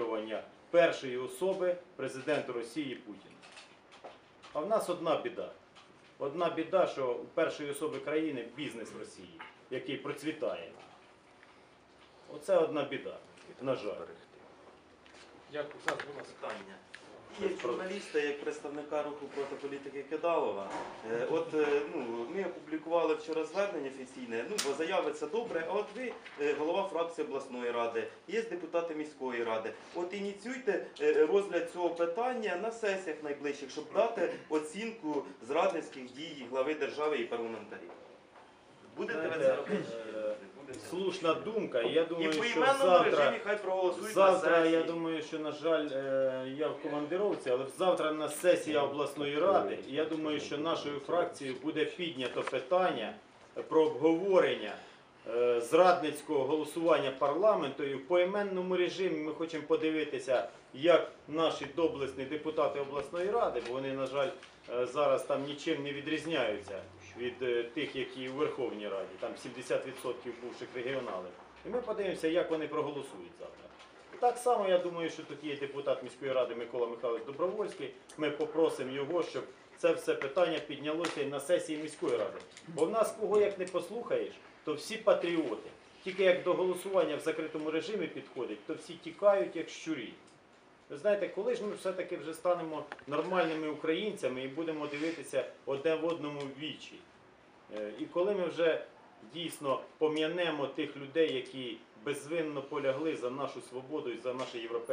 лобіювання першої особи президента Росії Путіна. А в нас одна біда. Одна біда, що у першої особи країни бізнес Росії, який процвітає. Оце одна біда, на жаль. Дякую. Будь ласка. Як журналіста, як представника руху проти політики Кидалова, е, от е, ну, ми опублікували вчора звернення офіційне, ну, бо заяви це добре, а от ви е, голова фракції обласної ради, є депутати міської ради. От ініціюйте розгляд цього питання на сесіях найближчих, щоб дати оцінку зрадницьких дій глави держави і парламентарів. Будете ви це робити? Слушна думка. і Я І думаю, в що завтра. режимі хай проголосують Завтра, на сесії. я думаю, що, на жаль, е, я в командировці, але завтра на сесія обласної ради. І я думаю, що нашою фракцією буде піднято питання про обговорення зрадницького голосування парламенту. І в поіменному режимі ми хочемо подивитися, як наші доблесні депутати обласної ради, бо вони, на жаль, е, зараз там нічим не відрізняються від е, тих, які у Верховній Раді, там 70% бувших регіоналів. І ми подивимося, як вони проголосують завтра. Так само я думаю, що тут є депутат міської ради Микола Михайлович Добровольський. Ми попросимо його, щоб це все питання піднялося і на сесії міської ради. Бо в нас кого як не послухаєш, то всі патріоти. Тільки як до голосування в закритому режимі підходить, то всі тікають як щурі. Ви знаєте, коли ж ми все-таки вже станемо нормальними українцями і будемо дивитися одне в одному в вічі. Е, І коли ми вже дійсно пом'янемо тих людей, які безвинно полягли за нашу свободу і за наше європейське.